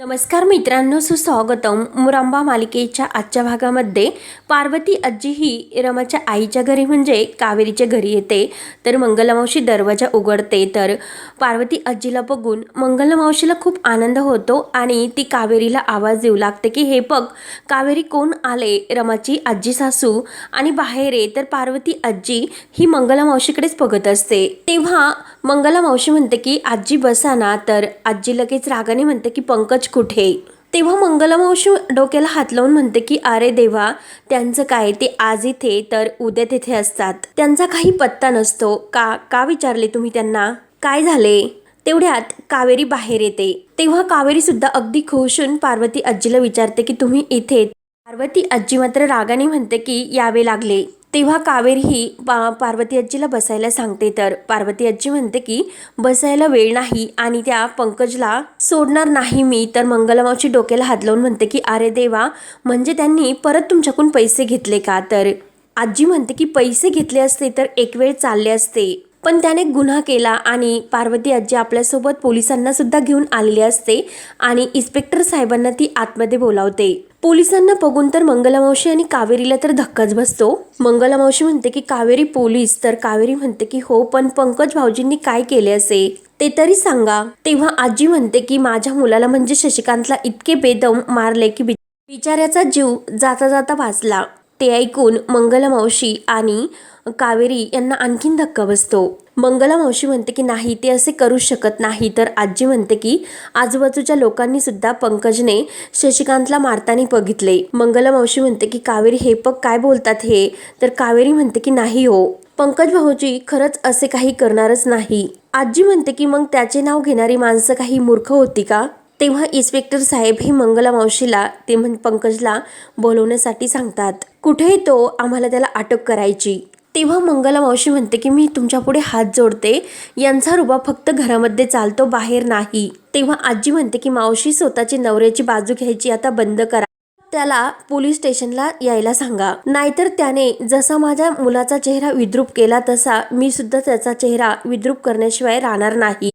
नमस्कार मित्रांनो सुस्वागतम. मुरांबा मालिकेच्या आजच्या भागामध्ये पार्वती आजी ही रमाच्या आईच्या घरी म्हणजे कावेरीच्या घरी येते. तर मंगलमावशी दरवाजा उघडते. तर पार्वती आजीला बघून मंगलमावशीला खूप आनंद होतो आणि ती कावेरीला आवाज देऊ लागते की हे बघ कावेरी कोण आले? रमाची आजी सासू आणि बाहेर आहे तर पार्वती आजी ही मंगलमावशीकडेच बघत असते. तेव्हा मंगला मावशी म्हणते की आजी बसा ना. तर आजी लगेच रागाने म्हणते की पंकज कुठे? तेव्हा मंगला मावशी डोक्याला हात लावून म्हणते की अरे देवा त्यांचं काय ते आज इथे तर उद्या तिथे असतात. त्यांचा काही पत्ता नसतो. का का विचारले तुम्ही त्यांना? काय झाले? तेवढ्यात कावेरी बाहेर येते. तेव्हा कावेरी सुद्धा अगदी खुश होऊन पार्वती आजीला विचारते की तुम्ही इथे पार्वती आजी मात्र रागाने म्हणते की यावे लागले. तेव्हा कावेरी ही पा पार्वती आजीला बसायला सांगते. तर पार्वती आजी म्हणते की बसायला वेळ नाही आणि त्या पंकजला सोडणार नाही मी. तर मंगलमावची डोक्याला हात लावून म्हणते की अरे देवा म्हणजे त्यांनी परत तुमच्याकडून पैसे घेतले का? तर आजी म्हणते की पैसे घेतले असते तर एक वेळ चालले असते. पण त्याने गुन्हा केला आणि पार्वती आजी आपल्यासोबत पोलिसांना सुद्धा घेऊन आलेली असते आणि इन्स्पेक्टर साहेबांना ती आतमध्ये बोलावते. पोलिसांना बघून तर मंगलामावशी आणि कावेरीला तर धक्काच बसतो. मंगलामावशी म्हणते की कावेरी पोलीस. तर कावेरी म्हणते की हो पण पंकज भाऊजींनी काय केले असे? ते तरी सांगा. तेव्हा आजी म्हणते की माझ्या मुलाला म्हणजे शशिकांतला इतके बेदम मारले की बि- बिचाऱ्याचा जीव जाता जाता वाचला. ते ऐकून मंगलमावशी आणि कावेरी यांना आणखीन धक्का बसतो. मंगला मावशी म्हणते की नाही ते असे करू शकत नाही. तर आजी म्हणते की आजूबाजूच्या लोकांनी सुद्धा पंकजने शशिकांतला मारताना बघितले. मंगला मावशी म्हणते की कावेरी हे पग काय बोलतात हे? तर कावेरी म्हणते की नाही हो पंकज भाऊजी खरंच असे काही करणारच नाही. आजी म्हणते की मग त्याचे नाव घेणारी माणसं काही मूर्ख होती का? तेव्हा इन्स्पेक्टर साहेब हे मंगला मावशीला ते म्हण पंकजला बोलवण्यासाठी सांगतात कुठेही तो आम्हाला त्याला अटक करायची. तेव्हा मंगला मावशी म्हणते की मी तुमच्यापुढे हात जोडते यांचा रुबा फक्त घरामध्ये चालतो बाहेर नाही. तेव्हा आजी म्हणते की मावशी स्वतःची नवऱ्याची बाजू घ्यायची आता बंद करा. त्याला पोलीस स्टेशनला यायला सांगा. नाहीतर त्याने जसा माझ्या मुलाचा चेहरा विद्रूप केला तसा मी सुद्धा त्याचा चेहरा विद्रूप करण्याशिवाय राहणार नाही.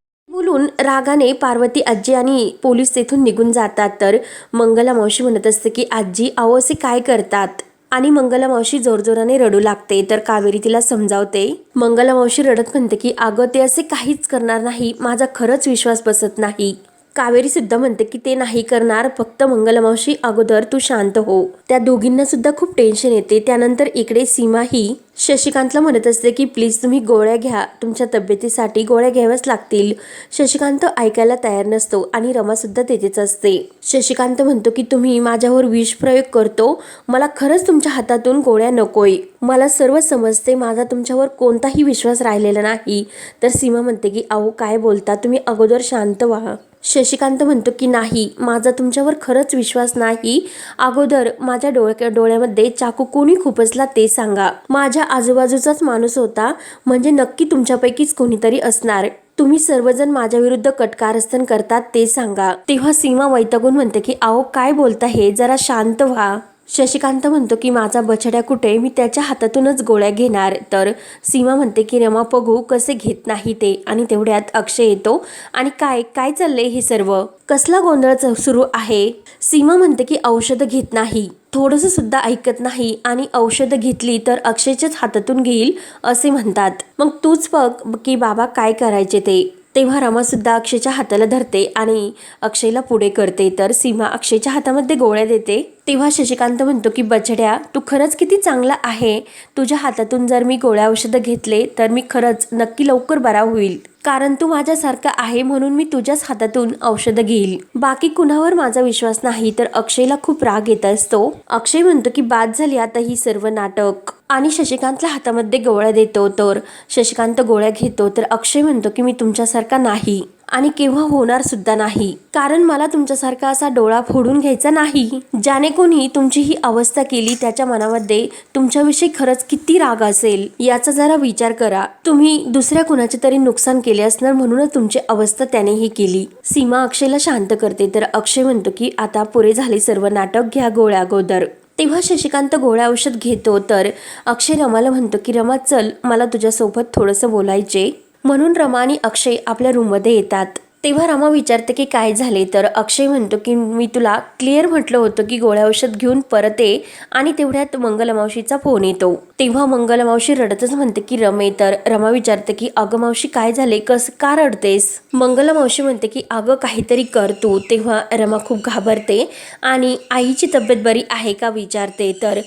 म्हणून रागाने पार्वती आजी आणि पोलीस तेथून निघून जातात. तर मंगला मावशी म्हणत असते की आजी अहो असे काय करतात? आणि मंगला मावशी जोरजोराने रडू लागते. तर कावेरी तिला समजावते मंगला मावशी रडत म्हणते की अगं ते असे काहीच करणार नाही. माझा खरंच विश्वास बसत नाही. कावेरी सुद्धा म्हणते की ते नाही करणार फक्त मंगलमावशी अगोदर तू शांत हो. त्या दोघींना सुद्धा खूप टेन्शन येते. त्यानंतर इकडे सीमा ही शशिकांतला म्हणत असते की प्लीज तुम्ही गोळ्या घ्या. तुमच्या तब्येतीसाठी गोळ्या घ्याव्याच लागतील. शशिकांत ऐकायला तयार नसतो आणि रमा सुद्धा तेथेच असते. शशिकांत म्हणतो की तुम्ही माझ्यावर विष प्रयोग करतो. मला खरंच तुमच्या हातातून गोळ्या नकोय. मला सर्व समजते. माझा तुमच्यावर कोणताही विश्वास राहिलेला नाही. तर सीमा म्हणते की अहो काय बोलता? तुम्ही अगोदर शांत व्हा. शशिकांत म्हणतो की नाही माझा तुमच्यावर खरंच विश्वास नाही. अगोदर माझ्या डोळ्या डोळ्यामध्ये चाकू कोणी खुपसला ते सांगा. माझ्या आजूबाजूचाच माणूस होता म्हणजे नक्की तुमच्यापैकीच कोणीतरी असणार. तुम्ही सर्वजण माझ्या विरुद्ध कटकारस्थान करतात ते सांगा. तेव्हा सीमा वैतागून म्हणते की अहो काय बोलता हे? जरा शांत व्हा. शशिकांत म्हणतो की माझा बछड्या कुठे? मी त्याच्या हातातूनच गोळ्या घेणार. तर सीमा म्हणते की रमा पगू कसे घेत नाही ते. आणि तेवढ्यात अक्षय येतो. आणि काय? काय चालले हे सर्व? कसला गोंधळ च- सुरू आहे? सीमा म्हणते की औषधं घेत नाही. थोडंसं सुद्धा ऐकत नाही. आणि औषधं घेतली तर अक्षयच्याच हातातून घेईल असे म्हणतात. मग तूच बघ की बाबा काय करायचे ते? तेव्हा रमासुद्धा अक्षयच्या हाताला धरते आणि अक्षयला पुढे करते. तर सीमा अक्षयच्या हातामध्ये गोळ्या देते. तेव्हा शशिकांत म्हणतो की बछड्या तू खरंच किती चांगला आहे. तुझ्या हातातून जर मी गोळ्या औषधं घेतले तर मी खरंच नक्की लवकर बरा होईल. कारण तू माझ्यासारखा आहे म्हणून मी तुझ्याच हातातून औषधं घेईल. बाकी कुणावर माझा विश्वास नाही तर अक्षयला खूप राग येत असतो. अक्षय म्हणतो की बाद झाली आता ही सर्व नाटक. आणि शशिकांतला हातामध्ये गोळ्या देतो तर शशिकांत गोळ्या घेतो तर अक्षय म्हणतो की मी तुमच्यासारखा नाही. आणि केव्हा होणार सुद्धा नाही. कारण मला तुमच्यासारखा असा डोळा फोडून घ्यायचा नाही ज्याने कोणी तुमची ही अवस्था केली त्याच्या मनामध्ये तुमच्याविषयी खरंच किती राग असेल याचा जरा विचार करा. तुम्ही दुसऱ्या कुणाचे तरी नुकसान केले असणार म्हणूनच तुमची अवस्था त्याने ही केली. सीमा अक्षयला शांत करते तर अक्षय म्हणतो की आता पुरे झाले सर्व नाटक घ्या गोळ्या अगोदर. तेव्हा शशिकांत गोळ्या औषध घेतो तर अक्षय रमाला म्हणतो की रमा चल मला तुझ्यासोबत थोडंसं बोलायचे म्हणून रमा आणि अक्षय आपल्या रूममध्ये येतात. तेव्हा रमा विचारते की काय झाले? तर अक्षय म्हणतो की मी तुला क्लिअर म्हटलं होतं की गोळ्या औषध घेऊन परत ये आणि तेवढ्यात मंगलमावशीचा फोन येतो. तेव्हा मंगलमावशी रडतच म्हणते की रमे तर रमा विचारते की अगं मावशी काय झाले? कसं का रडतेस? मंगलमावशी म्हणते की अगं काहीतरी कर तू. तेव्हा रमा खूप घाबरते आणि आईची तब्येत बरी आहे का? विचारते. तर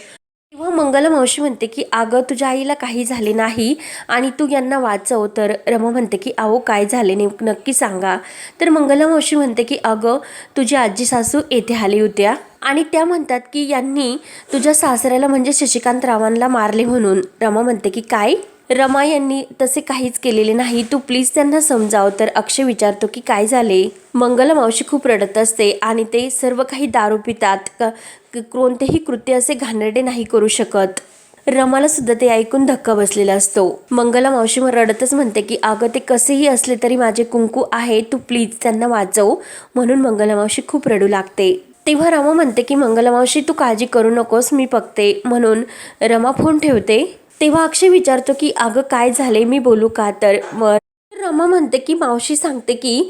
तेव्हा मंगला मावशी म्हणते की अगं तुझ्या आईला काही झाले नाही आणि तू यांना वाचव. तर रमा म्हणते की अहो काय झाले ने नक्की सांगा. तर मंगला मावशी म्हणते की अगं तुझी आजी सासू येथे आली होत्या आणि त्या म्हणतात की यांनी तुझ्या सासऱ्याला म्हणजे शशिकांत रावांना मारले म्हणून. रमा म्हणते की काय? रमा यांनी तसे काहीच केलेले नाही. तू प्लीज त्यांना समजाव. तर अक्षय विचारतो की काय झाले? मंगला मावशी खूप रडत असते आणि ते सर्व काही दारू पितात. कोणतेही कृत्य असे घाणेरडे नाही करू शकत. रमाला सुद्धा ते ऐकून धक्का बसलेला असतो. मंगला मावशी मग रडतच म्हणते की अगं ते कसेही असले तरी माझे कुंकू आहे तू प्लीज त्यांना वाचव. म्हणून मंगला मावशी खूप रडू लागते. तेव्हा रमा म्हणते की मंगला मावशी तू काळजी करू नकोस मी बघते. म्हणून रमा फोन ठेवते. तेव्हा अक्षय विचारतो की अगं काय झाले मी बोलू का? तर मग अम्मा म्हणते की मावशी सांगते की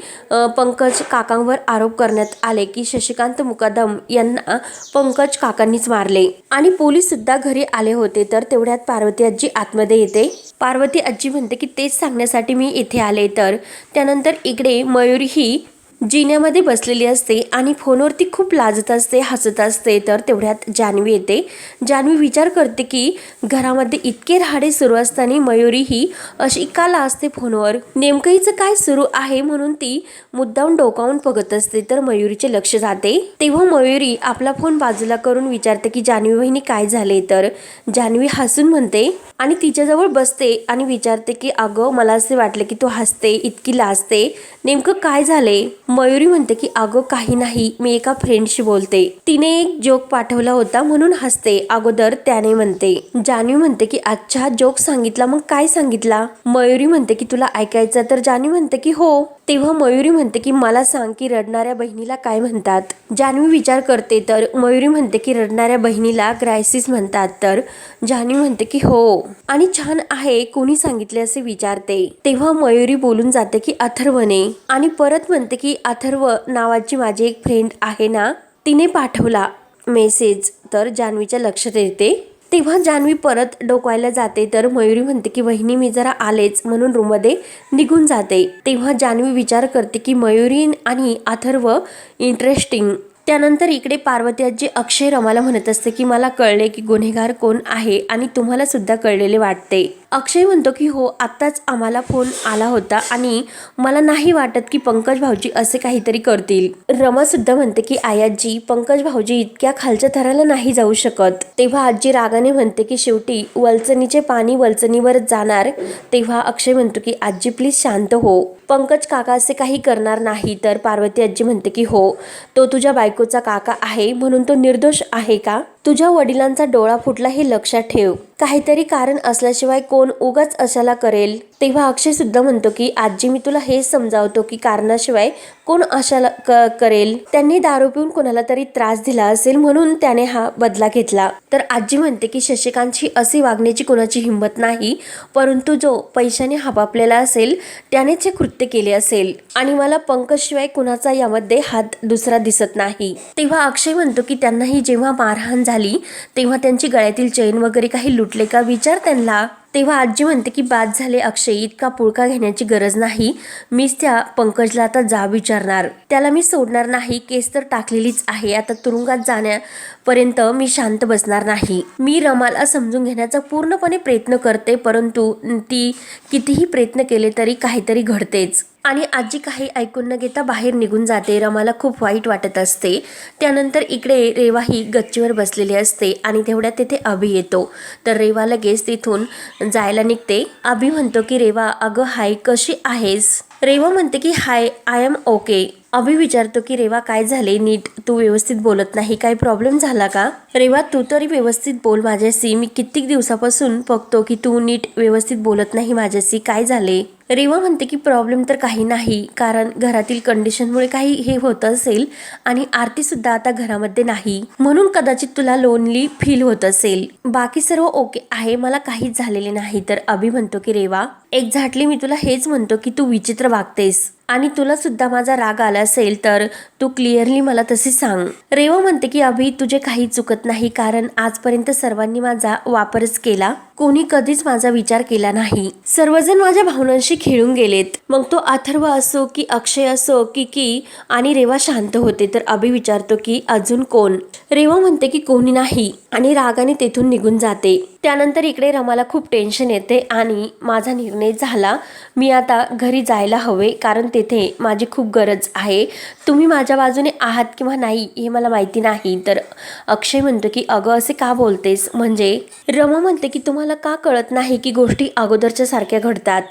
पंकज काकांवर आरोप करण्यात आले की शशिकांत मुकादम यांना पंकज काकांनीच मारले. आणि पोलीस सुद्धा घरी आले होते तर तेवढ्यात पार्वती आजी आतमध्ये येते. पार्वती आजी म्हणते की तेच सांगण्यासाठी मी इथे आले तर त्यानंतर इकडे मयुरी ही जिन्यामध्ये बसलेली असते आणि फोनवरती खूप लाजत असते हसत असते तर तेवढ्यात जान्हवी येते. जान्हवी विचार करते की घरामध्ये इतके राहाडे सुरू असताना मयुरी ही अशी का लाजते फोनवर? नेमकं हिचं काय सुरू आहे म्हणून ती मुद्दाम डोकावून बघत असते तर मयुरीचे लक्ष जाते. तेव्हा मयुरी आपला फोन बाजूला करून विचारते की जान्हवी बहिणी काय झाले? तर जान्हवी हसून म्हणते आणि तिच्याजवळ बसते आणि विचारते की अगं मला असे वाटले की तू हसते इतकी लाजते. नेमकं काय झाले? मयुरी म्हणते की अगं काही नाही मी एका फ्रेंडशी बोलते. तिने एक जोक पाठवला होता म्हणून हसते. अगोदर त्याने म्हणते जान्हवी म्हणते की अच्छा जोक सांगितला मग काय सांगितला? मयुरी म्हणते की तुला ऐकायचं तर जान्हवी म्हणते की हो. तेव्हा मयुरी म्हणते की मला सांग की रडणाऱ्या बहिणीला काय म्हणतात? जान्हवी विचार करते तर मयुरी म्हणते की रडणाऱ्या बहिणीला क्रायसिस म्हणतात. तर जान्हवी म्हणते की हो. आणि छान आहे कोणी सांगितले असे विचारते. तेव्हा मयुरी बोलून जाते की अथर्वने. आणि परत म्हणते की अथर्व नावाची माझी एक फ्रेंड आहे ना तिने पाठवला मेसेज तर जान्हवीच्या लक्षात येते तेव्हा जान्हवी परत डोकवायला जाते. तर मयुरी म्हणते की वहिनी मी जरा आलेच. म्हणून रूममध्ये निघून जाते. तेव्हा जान्हवी विचार करते की मयुरी आणि अथर्व इंटरेस्टिंग त्यानंतर इकडे पार्वती आजी अक्षय रमाला म्हणत असते की मला कळले की गुन्हेगार कोण आहे आणि तुम्हाला सुद्धा कळलेले वाटते. अक्षय म्हणतो की हो आत्ताच आम्हाला फोन आला होता आणि मला नाही वाटत की पंकज भाऊजी असे काहीतरी करतील. रमा सुद्धा म्हणते की आयाजी पंकज भाऊजी इतक्या खालच्या थराला नाही जाऊ शकत. तेव्हा आजी रागाने म्हणते की शेवटी वलचणीचे पाणी वलचणीवरच जाणार. तेव्हा अक्षय म्हणतो की आजी प्लीज शांत हो. पंकज काका असे काही करणार नाही. तर पार्वती आजी म्हणते की हो तो तुझ्या बायकोचा काका आहे म्हणून तो निर्दोष आहे का? तुझ्या वडिलांचा डोळा फुटला हे लक्षात ठेव. काहीतरी कारण असल्याशिवाय कोण उगाच अशाला करेल? तेव्हा अक्षयसुद्धा म्हणतो की आजी मी तुला हेच समजावतो की कारणाशिवाय कोण अशाला क करेल? त्यांनी दारू पिऊन कोणाला तरी त्रास दिला असेल म्हणून त्याने हा बदला घेतला. तर आजी म्हणते की शशिकांतची अशी वागण्याची कोणाची हिंमत नाही परंतु जो पैशाने हबापलेला असेल त्यानेच हे कृत्य केले असेल. आणि मला पंकजशिवाय कुणाचा यामध्ये हात दुसरा दिसत नाही. तेव्हा अक्षय म्हणतो की त्यांनाही जेव्हा मारहाण झाली तेव्हा त्यांची गळ्यातील चैन वगैरे काही लुटले का? विचार त्यांना. तेव्हा आजी म्हणते की बाद झाले अक्षय इतका पुळका घेण्याची गरज नाही. मीच त्या पंकजला आता जा विचारणार. त्याला मी सोडणार नाही. केस तर टाकलेलीच आहे. आता तुरुंगात जाण्यापर्यंत मी शांत बसणार नाही. मी रमाला समजून घेण्याचा पूर्णपणे प्रयत्न करते परंतु ती कितीही प्रयत्न केले तरी काहीतरी घडतेच. आणि आजी काही ऐकून न घेता बाहेर निघून जाते. रमाला खूप वाईट वाटत असते. त्यानंतर इकडे रेवा ही गच्चीवर बसलेली असते आणि तेवढ्यात तिथे अभि येतो. तर रेवा लगेच तिथून जायला निघते. अभि म्हणतो की रेवा अगं हाय कशी आहेस? रेवा म्हणते की hi I am okay. Abhi विचारतो की रेवा काय झाले? नीट तू व्यवस्थित बोलत नाही. काय प्रॉब्लेम झाला का? रेवा तू तरी व्यवस्थित बोल माझ्याशी. मी कित्येक दिवसापासून बघतो की तू नीट व्यवस्थित बोलत नाही माझ्याशी. काय झाले? रेवा म्हणते की प्रॉब्लेम तर काही नाही कारण घरातील कंडिशनमुळे काही हे होत असेल आणि आरतीसुद्धा आता घरामध्ये नाही. म्हणून कदाचित तुला लोनली फील होत असेल. बाकी सर्व ओके आहे मला काहीच झालेले नाही तर अभि म्हणतो की रेवा एक्झॅक्टली मी तुला हेच म्हणतो की तू विचित्र वागतेस. आणि तुला सुद्धा माझा राग आला असेल तर तू क्लिअरली मला तसे सांग. रेवा म्हणते की अभि तुझे काही चुकत नाही कारण आजपर्यंत सर्वांनी माझा वापरच केला. कोणी कधीच माझा विचार केला नाही. सर्वजण माझ्या भावनांशी खेळून गेलेत. मग तो अथर्व असो की अक्षय असो की की आणि रेवा शांत होते तर अभि विचारतो की अजून कोण? रेवा म्हणते की कोणी नाही आणि रागाने तेथून निघून जाते. त्यानंतर इकडे रमाला खूप टेन्शन येते आणि माझा निर्णय झाला. मी आता घरी जायला हवे कारण तेथे माझी खूप गरज आहे. तुम्ही माझ्या बाजूने आहात किंवा नाही हे मला माहिती नाही. तर अक्षय म्हणतो की अगं असे का बोलतेस? म्हणजे रमा म्हणते की तुम्हाला का कळत नाही की गोष्टी अगोदरच्या सारख्या घडतात?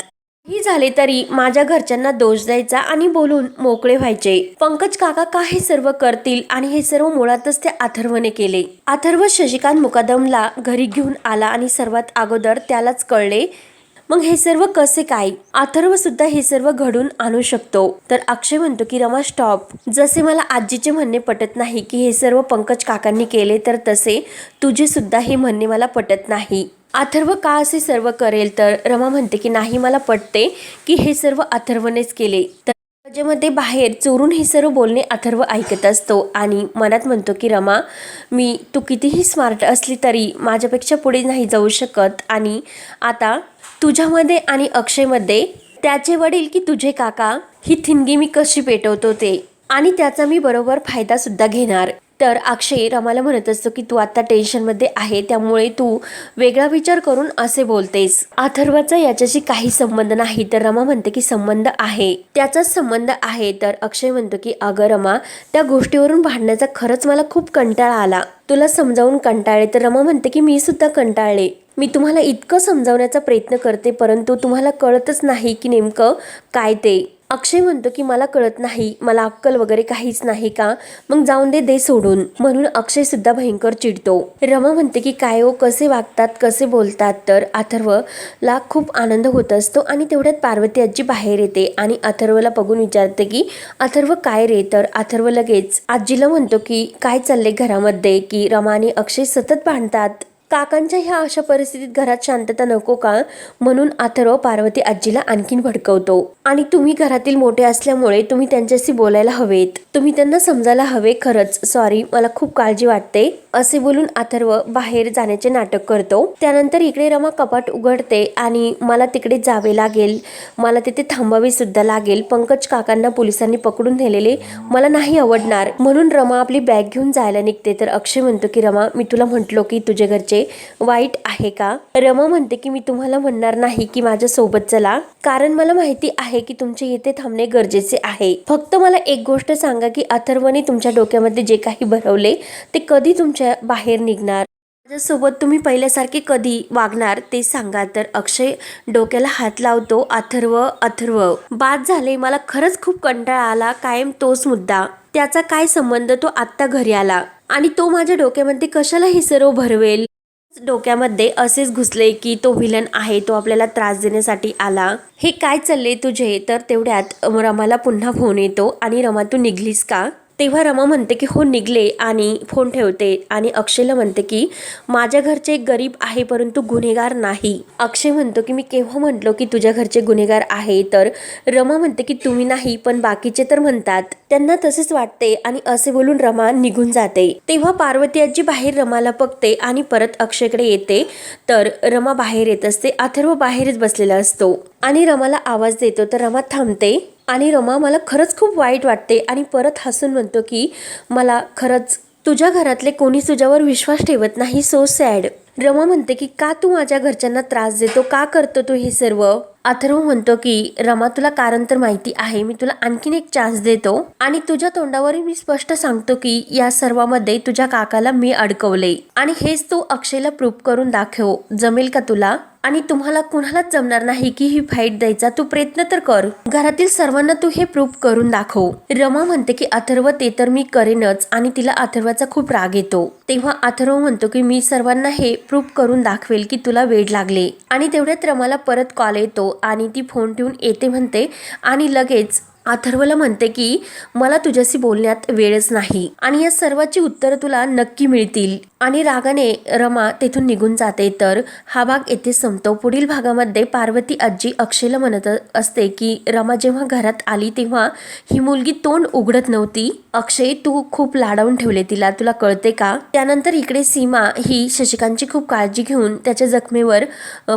ही झाले तरी माझ्या घरच्यांना दोष द्यायचा आणि बोलून मोकळे व्हायचे. पंकज काका का हे सर्व करतील आणि हे सर्व मुळातच त्या अथर्वने केले? अथर्व शशिकांत मुकादमला घरी घेऊन आला आणि सर्वात अगोदर त्यालाच कळले मग हे सर्व कसे काय? अथर्व सुद्धा हे सर्व घडून आणू शकतो. तर अक्षय म्हणतो की रमा स्टॉप जसे मला आजीचे म्हणणे पटत नाही की हे सर्व पंकज काकांनी केले तर तसे तुझे सुद्धा हे म्हणणे मला पटत नाही. अथर्व का असे सर्व करेल? तर रमा म्हणते की नाही मला पटते की हे सर्व अथर्वनेच केले. तर त्याच्यामध्ये बाहेर चोरून हे सर्व बोलणे अथर्व ऐकत असतो आणि मनात म्हणतो की रमा मी तू कितीही स्मार्ट असली तरी माझ्यापेक्षा पुढे नाही जाऊ शकत आणि आता तुझ्यामध्ये आणि अक्षयमध्ये त्याचे वडील की तुझे काका ही थिनगी मी कशी पेटवतो ते आणि त्याचा मी बरोबर फायदासुद्धा घेणार. तर अक्षय रमाला म्हणत असतो की तू आता टेन्शनमध्ये आहे त्यामुळे तू वेगळा विचार करून असे बोलतेस. अथर्वाचा याच्याशी काही संबंध नाही तर रमा म्हणते की संबंध आहे. त्याचाच संबंध आहे तर अक्षय म्हणतो की अगं रमा त्या गोष्टीवरून भांडण्याचा खरंच मला खूप कंटाळा आला. तुला समजावून कंटाळले तर रमा म्हणते की मी सुद्धा कंटाळले. मी तुम्हाला इतकं समजावण्याचा प्रयत्न करते परंतु तुम्हाला कळतच नाही की नेमकं काय ते. अक्षय म्हणतो की मला कळत नाही मला अक्कल वगैरे काहीच नाही का? मग जाऊन दे दे सोडून. म्हणून अक्षय सुद्धा भयंकर चिडतो. रमा म्हणते की काय हो कसे वागतात कसे बोलतात? तर अथर्वला खूप आनंद होत असतो आणि तेवढ्यात पार्वती आजी बाहेर येते आणि अथर्वला बघून विचारते की अथर्व काय रे? तर अथर्व लगेच आजीला म्हणतो की काय चाललंय घरामध्ये? की रमा आणि अक्षय सतत भांडतात. काकांच्या ह्या अशा परिस्थितीत घरात शांतता नको का? म्हणून अथर्व पार्वती आजीला आणखीन भडकवतो. आणि तुम्ही घरातील मोठे असल्यामुळे तुम्ही त्यांच्याशी बोलायला हवेत. तुम्ही त्यांना समजायला हवे खरंच. सॉरी मला खूप काळजी वाटते. असे बोलून अथर्व बाहेर जाण्याचे नाटक करतो. त्यानंतर इकडे रमा कपाट उघडते आणि मला तिकडे जावे लागेल. मला तिथे थांबावे सुद्धा लागेल. पंकज काकांना पोलिसांनी पकडून नेलेले मला नाही आवडणार. म्हणून रमा आपली बॅग घेऊन जायला निघते. तर अक्षय म्हणतो की रमा मी तुला म्हटलो की तुझे घरचे वाईट आहे का? रमा म्हणते की मी तुम्हाला म्हणणार नाही की माझ्या सोबत चला. कारण मला माहिती आहे की तुमचे येथे थांबणे गरजेचे आहे. फक्त मला एक गोष्ट सांगा की अथर्वने तुमच्या डोक्यामध्ये जे काही भरवले ते कधी तुमच्या बाहेर निघणार? माझ्यासोबत तुम्ही पहिल्यासारखे कधी वागणार ते सांगा. तर अक्षय डोक्याला हात लावतो अथर्व अथर्व बाद झाले. मला खरंच खूप कंटाळा आला. कायम तोच मुद्दा. त्याचा काय संबंध? तो आत्ता घरी आला. आणि तो माझ्या डोक्यामध्ये कशाला हे सर्व भरवेल? डोक्यामध्ये असेच घुसले की तो व्हिलन आहे तो आपल्याला त्रास देण्यासाठी आला. हे काय चालले तुझे? तर तेवढ्यात रमाला पुन्हा फोन येतो आणि रमा तू निघलीस का? तेव्हा रमा म्हणते की हो निघले आणि फोन ठेवते आणि अक्षयला म्हणते की माझ्या घरचे एक गरीब आहे परंतु गुन्हेगार नाही. अक्षय म्हणतो की मी केव्हा म्हटलो की तुझ्या घरचे गुन्हेगार आहे? तर रमा म्हणते की तुम्ही नाही पण बाकीचे तर म्हणतात. त्यांना तसेच वाटते आणि असे बोलून रमा निघून जाते. तेव्हा पार्वती आजी बाहेर रमाला बघते आणि परत अक्षयकडे येते. तर रमा बाहेर येत असते अथर्व बाहेरच बसलेला असतो आणि रमाला आवाज देतो. तर रमा थांबते. आणि रमा मला खरंच खूप वाईट वाटते. आणि परत हसून म्हणतो की मला खरंच तुझ्या घरातले कोणी तुझ्यावर विश्वास ठेवत नाही. सो सॅड रमा म्हणते की का तू माझ्या घरच्यांना त्रास देतो? का करतो तू हे सर्व? अथर्व म्हणतो की रमा तुला कारण तर माहिती आहे. मी तुला आणखीन एक चान्स देतो आणि तुझ्या तोंडावरही मी स्पष्ट सांगतो की या सर्वामध्ये तुझ्या काकाला मी अडकवले. आणि हेच तू अक्षयला प्रूफ करून दाखव. जमेल का तुला? आणि तुम्हाला कुणालाच जमणार नाही की ही फाईट द्यायचा तू प्रयत्न तर कर. घरातील सर्वांना तू हे प्रूफ करून दाखव. रमा म्हणते की अथर्व ते तर मी करेनच आणि तिला अथर्वाचा खूप राग येतो. तेव्हा अथर्व म्हणतो की मी सर्वांना हे प्रूफ करून दाखवेल की तुला वेड लागले. आणि तेवढ्यात रमाला परत कॉल येतो आणि ती फोन ठेवून येते म्हणते आणि लगेच अथर्वला म्हणते की मला तुझ्याशी बोलण्यात वेळच नाही. आणि या सर्वाची उत्तरं तुला नक्की मिळतील. आणि रागाने रमा तेथून निघून जाते. तर हा भाग येथे संपतो. पुढील भागामध्ये पार्वती आजी अक्षयला म्हणत असते की रमा जेव्हा घरात आली तेव्हा ही मुलगी तोंड उघडत नव्हती. अक्षय तू खूप लाडावून ठेवले तिला. तुला कळते का? त्यानंतर इकडे सीमा ही शशिकांतची खूप काळजी घेऊन त्याच्या जखमेवर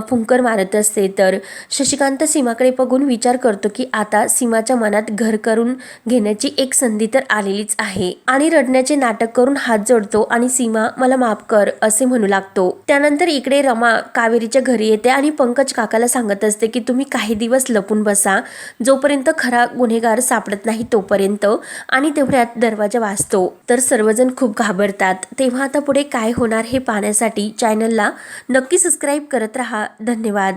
फुंकर मारत असते. तर शशिकांत सीमाकडे बघून विचार करतो की आता सीमाच्या मनात घर करून घेण्याची एक संधी तर आलेलीच आहे. आणि रडण्याचे नाटक करून हात जोडतो आणि सीमा मला माफ कर असे म्हणू लागतो. त्यानंतर इकडे रमा कावेरीच्या घरी येते आणि पंकज काकाला सांगत असते की तुम्ही काही दिवस लपून बसा. जोपर्यंत खरा गुन्हेगार सापडत नाही तोपर्यंत. आणि तेवढ्यात दरवाजा वाचतो तर सर्वजण खूप घाबरतात. तेव्हा आता पुढे काय होणार हे पाहण्यासाठी चॅनलला नक्की सबस्क्राईब करत राहा. धन्यवाद.